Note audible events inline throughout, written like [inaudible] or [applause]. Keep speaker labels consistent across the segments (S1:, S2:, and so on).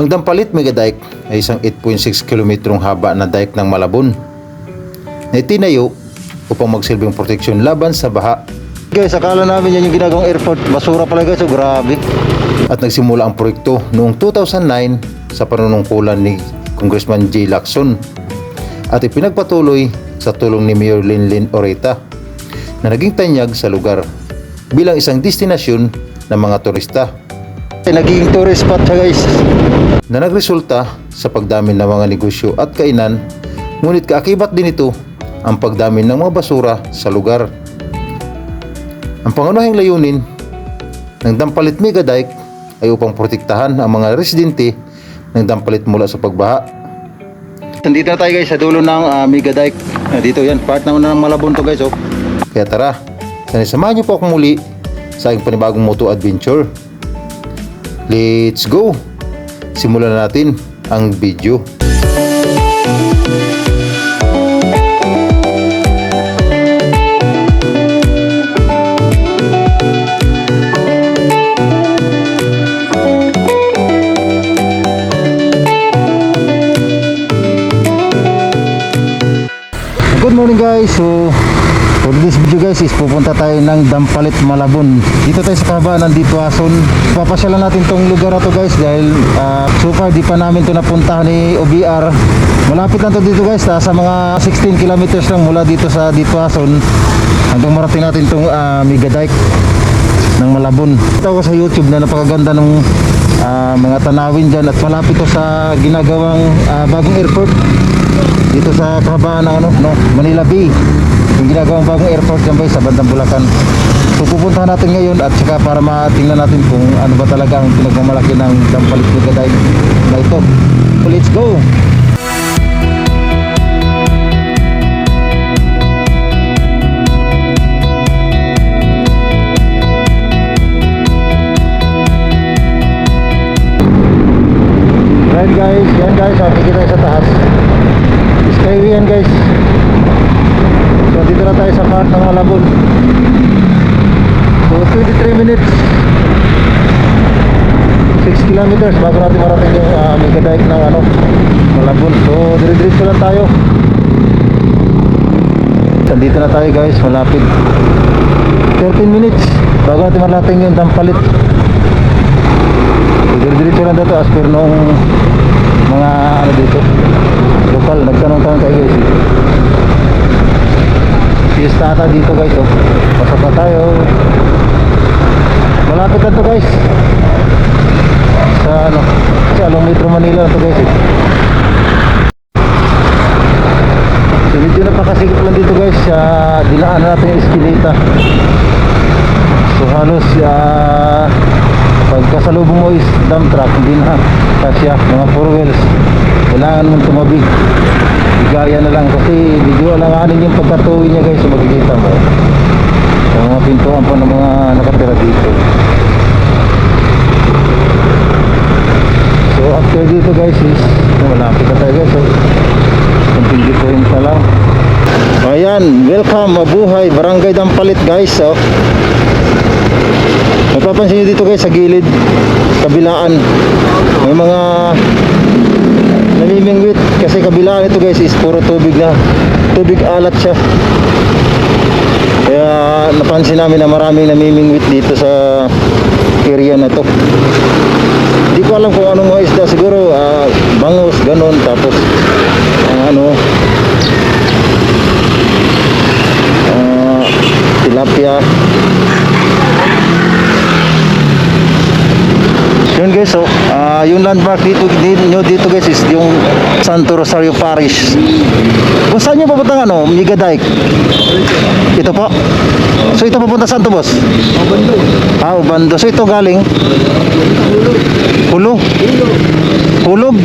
S1: Ang Dampalit Mega Dike ay isang 8.6 kilometrong haba na dike ng Malabon na itinayo upang magsilbing proteksyon laban sa baha.
S2: Guys, akala namin yan yung ginagawang airport. Basura pala guys, oh, grabe.
S1: At nagsimula ang proyekto noong 2009 sa panunungkulan ni Congressman J. Lacson at ipinagpatuloy sa tulong ni Mayor Linlin Oreta na naging tanyag sa lugar bilang isang destinasyon ng mga turista
S2: Nagiging tourist spot siya guys.
S1: na nagresulta sa pagdami ng mga negosyo at kainan ngunit kaakibat din ito ang pagdami ng mga basura sa lugar. Ang pangunahing layunin ng Dampalit Mega Dike ay upang protektahan ang mga residente ng Dampalit mula sa pagbaha.
S2: Nandito na tayo guys sa dulo ng ah, Mega Dike. Ah, dito yan, part naman ng Malabon to guys. Oh.
S1: Kaya tara, sana samahan niyo po ako muli sa aking panibagong moto adventure. Let's go! Simulan na natin ang video.
S2: Guys. So, for this video guys is pupunta tayo ng Dampalit, Malabon. Dito tayo sa kabaan ng Ditwason. Papasyalan natin tong lugar na guys dahil ah, so far di pa namin to napuntahan ni OBR. Malapit lang to dito guys. ah, Sa mga 16 kilometers lang mula dito sa Ditwason hanggang marating natin tong uh, Mega Dike ng Malabon. Ito ako sa YouTube na napakaganda ng ah, mga tanawin dyan at malapit to sa ginagawang ah, bagong airport dito sa kahabaan ng ano, no, Manila Bay. Yung ginagawang bagong airport dyan guys sa bandang Bulacan. So pupuntahan natin ngayon at saka para matingnan natin kung ano ba talaga ang pinagmamalaki ng Dampalit Ligaday na ito. So let's go! Yan guys. So dito na tayo sa part ng Malabon. So 23 minutes. 6 kilometers bago natin marating yung uh, mega dike ng ano, Malabon. So dire-diretso lang tayo. Dito na tayo guys, malapit. 13 minutes bago natin marating yung Dampalit. So dire-diretso lang dito as per nung mga ano dito lokal nagtanong-tanong tayo guys fiesta ata dito guys oh. pasok na tayo. Malapit na to guys. Sa ano sa Along Metro Manila to guys eh. so medyo napakasikip lang dito guys sa dinaan natin yung eskinita. So halos ah pagkasalubong mo is dump truck hindi na. Kasya mga four wheels kailangan mong tumabi bigaya na lang kasi video alanganin yung pagkatuwi niya guys so makikita mo. Sa mga pintuan pa ng mga nakatira dito. So after dito guys is malapit na tayo guys so continue po rin pa lang ayan welcome mabuhay barangay Dampalit guys so Napapansin nyo dito guys sa gilid, kabilaan. May mga namimingwit kasi kabilaan ito guys is puro tubig na. Tubig alat siya. Kaya napansin namin na maraming namimingwit dito sa area na to. Hindi ko alam kung anong mga isda siguro ah, bangus ganon tapos ah, ano ah, tilapia Yun guys, so, ah yung landmark dito, nyo dito guys is yung Santo Rosario Parish. Kung saan nyo papunta ano, Miga Dike? Ito po? So ito papunta saan to boss? Ubando. Ah, Ubando. So ito galing? Hulog. Hulog?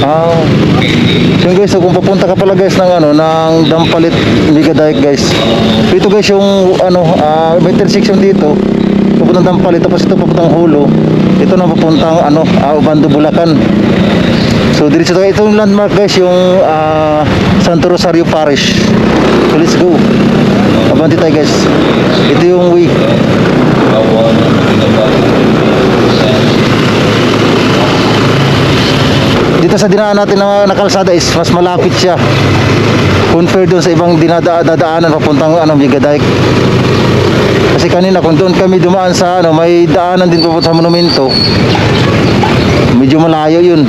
S2: Ah. So guys, so kung papunta ka pala guys ng ano, ng Dampalit Miga Dike guys. Ito guys yung ano, ah may intersection dito. Papuntang Dampalit tapos ito papuntang Hulo. Ito na papuntang ano, uh, Ubando, Bulacan. So diretso tayo. Ito yung landmark guys, yung ah, Santo Rosario Parish. So let's go. Abanti tayo guys. Ito yung way. Dito sa dinaan natin na nakalsada is mas malapit siya. Compare doon sa ibang dinadaanan papuntang ano, Migadike. Kasi kanina kung doon kami dumaan sa ano, may daanan din papunta sa monumento. Medyo malayo yun.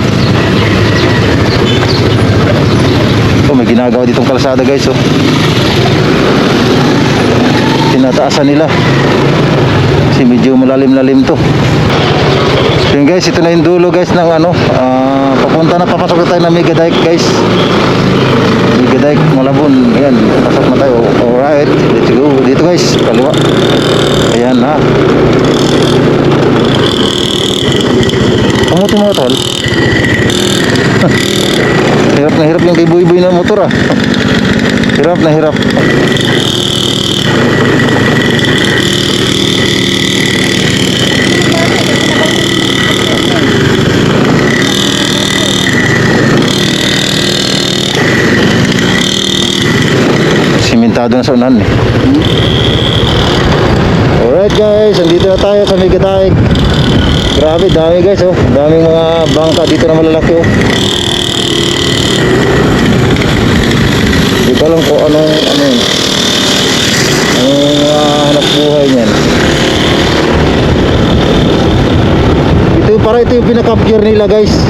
S2: Oh, may ginagawa ditong kalsada guys oh. Tinataasan nila. Kasi medyo malalim-lalim to. So guys, ito na yung dulo guys ng ano, ah, papunta na papasok na tayo ng Megadike guys. Megadike, Malabon. Ayan, pasok na tayo. Alright, let's go. Dito guys, kaliwa. Ayan ha. Kamuti mo tol. [laughs] hirap na hirap yung kay Boy Boy na motor ah. Hirap na hirap. Simentado na sa unahan eh. Alright guys, andito na tayo sa Megadike. Grabe, dami guys oh. Daming mga bangka dito na malalaki oh. Hindi ko alam kung anong ano yun. Anong uh, hanap buhay niyan. Ito para ito yung pinaka-pier nila guys.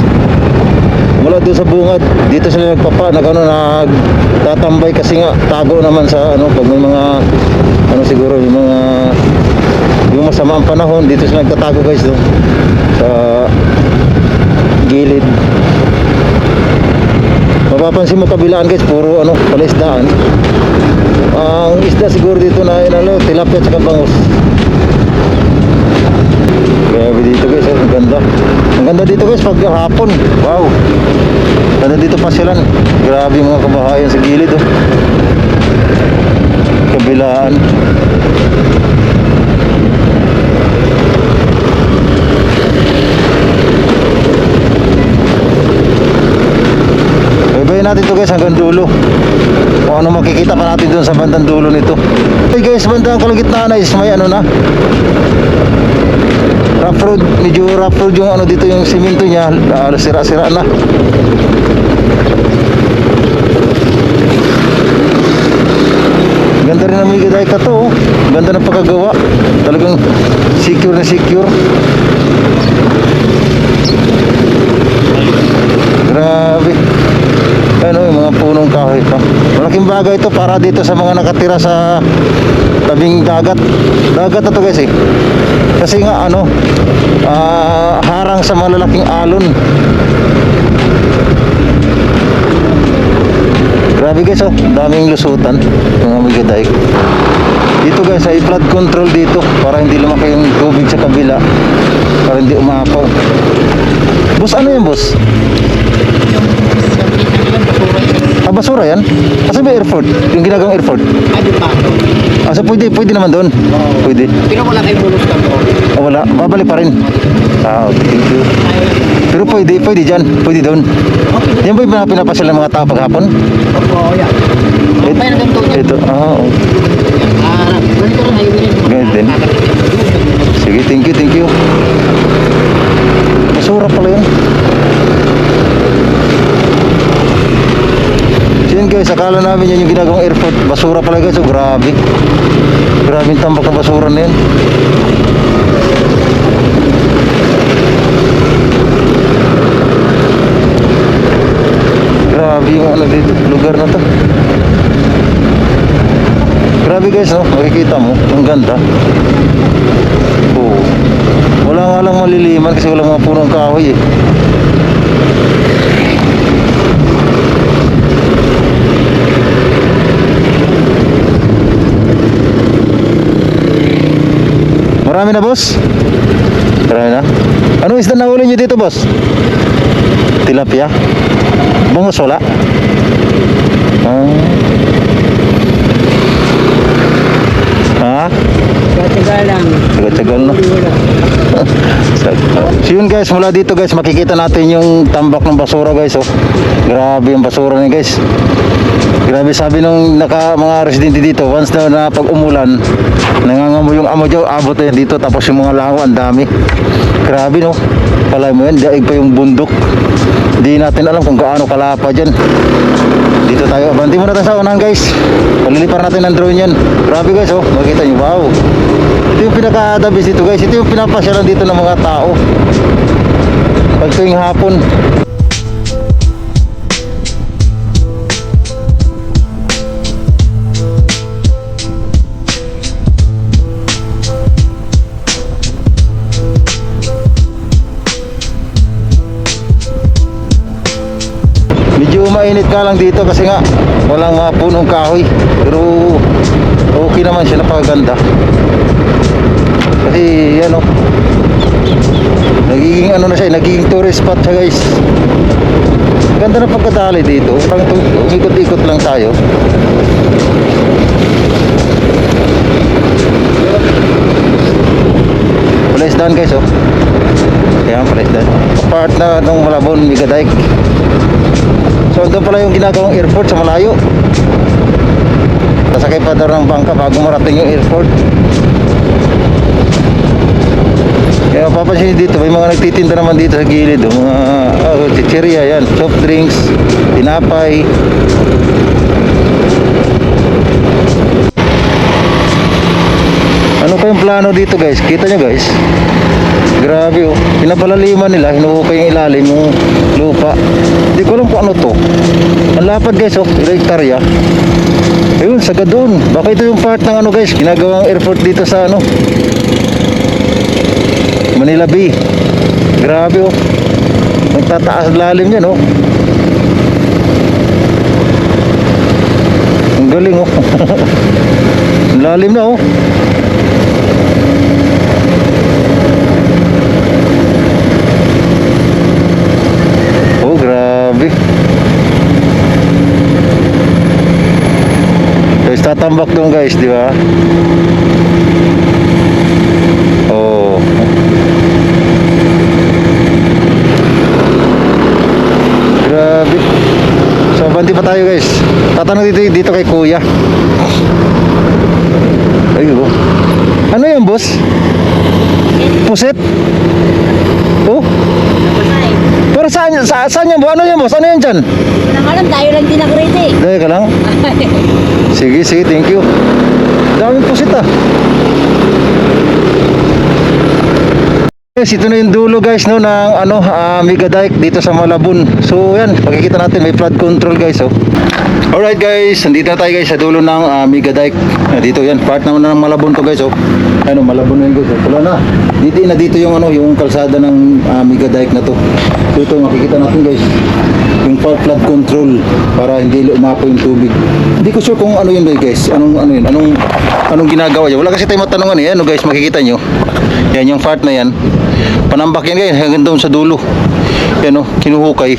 S2: Mula doon sa bungad. Dito sila nagpapa, nag ano, nagtatambay kasi nga tago naman sa ano pag may mga ano siguro yung mga yung masama ang panahon dito sila nagtatago guys doon sa gilid. Mapapansin mo kabilaan guys puro ano palaisdaan ang isda siguro dito na inalo tilapia at bangus. Grabe dito guys oh, ang ganda ang ganda dito guys pag wow ganda dito pasyalan grabe yung mga kabahayan sa gilid oh kabilaan Baybayin natin to guys hanggang dulo. Kung ano makikita pa natin dun sa bandang dulo nito. Okay guys, bandang kalagitnaan is may ano na. Rough road, medyo rough road yung ano dito yung simento niya, ah, sira-sira na. Ganda rin ang Migay ka to. oh. Ganda ng pagkagawa. Talagang secure na secure. Grabe. Ano yung mga punong kahoy pa. Malaking bagay ito para dito sa mga nakatira sa tabing dagat. Dagat na to guys eh. Kasi nga ano, ah, harang sa malalaking alon. Grabe guys oh, daming lusutan mga migadike. Dito guys ay flood control dito para hindi lumaki yung tubig sa kabila. Para hindi umapaw. Boss, ano yan boss? Ah, basura yan? Asa ba airport? Yung ginagawang airport?
S3: Ano pa?
S2: Ah, so pwede, pwede naman doon? Pwede.
S3: Pero wala kayong bonus to.
S2: Ah, wala, babalik pa rin. Ah, okay, thank you. Pero pwede, pwede dyan, pwede doon. Yan ba yung mga pinapasal ng mga tao paghapon?
S3: Opo, ganito niya.
S2: Ito, ah, okay.
S3: Ah.
S2: Ganyan din. Sige, thank you, thank you. Basura pala yun. So yun guys, akala namin yan yung ginagawang airport. Basura pala guys, oh, grabe. Grabe yung tambak ng basura na yun. Grabe yung ano dito, lugar na to. Grabe guys, no? Makikita mo, ang ganda. Oo. Wala nga lang maliliman kasi wala mga punong kahoy eh. Marami na boss? Marami na? Anong isda na huli nyo dito boss? Tilapia? Bungos wala? Ah.
S1: Ha?
S3: Katagal lang.
S1: Tagal-tagal na.
S2: So yun guys, mula dito guys, makikita natin yung tambak ng basura guys. Oh. Grabe yung basura niya guys. Grabe sabi nung naka, mga residente dito, once na, na pag umulan, nangangamo yung amo dyan, abot na dito, tapos yung mga lango, ang dami. Grabe no. Kala mo yan, daig pa yung bundok. Hindi natin alam kung gaano kalapa dyan. Tayo, banti muna tayo sa unahan guys. Palilipar natin ng drone yan. Grabe guys oh, makita nyo, wow. Ito yung pinaka-dabis dito guys. Ito yung pinapasyalan dito ng mga tao. Pag tuwing hapon. Mainit ka lang dito kasi nga walang mga punong kahoy. Pero okay naman siya napakaganda. Kasi ano nagiging ano na siya, nagiging tourist spot siya guys. Ganda na pagkadali dito. Parang umikot-ikot lang tayo. Palaisdaan guys oh. Kaya palaisdaan. Part na nung Malabon, Migadike. So doon pala yung ginagawang airport sa malayo. Sasakay pa daw ng bangka bago marating yung airport. Kaya papansin dito, may mga nagtitinda naman dito sa gilid. Mga oh, chicheria yan, soft drinks, tinapay. Ano kayong plano dito guys? Kita nyo guys? Grabe oh. Pinapalaliman nila, hinuhukay yung ilalim yung lupa. Hindi ko alam kung ano to. Ang lapad guys oh, ilang hektarya. Ayun, sagad doon. Baka ito yung part ng ano guys, ginagawang airport dito sa ano. Manila Bay. Grabe oh. Nagtataas lalim yan oh. Ang galing oh. [laughs] Lalim na. Oh, tatambak doon guys, di ba? Oh. Banti pa tayo guys. Tatanong dito, dito kay kuya. Ayun oh. Ano yan, boss? Puset? Oh? Pero saan, sa, saan yan, ano yan, boss? Ano yan dyan?
S3: Nang alam, tayo lang din nagrete.
S2: Dahil ka lang. [laughs] Sige, sige, thank you. Daming pusit ah. Guys, ito na yung dulo guys no ng ano ah, Mega Dike dito sa Malabon. So yan, makikita natin may flood control guys oh. Alright guys, nandito na tayo guys sa dulo ng ah, Mega Dike. Ah, dito yan, part naman ng Malabon to guys oh. Ano, Malabon na yun guys. Oh. Wala na. Dito na dito yung ano, yung kalsada ng ah, Mega Dike na to. So ito makikita natin guys yung part flood control para hindi umapo yung tubig. Hindi ko sure kung ano yun guys. Anong ano yun? Anong anong ginagawa niya? Wala kasi tayong matanungan eh. Ano guys, makikita nyo. Yan yung part na yan. Panambak yan guys hanggang doon sa dulo. Yan oh, kinuhukay.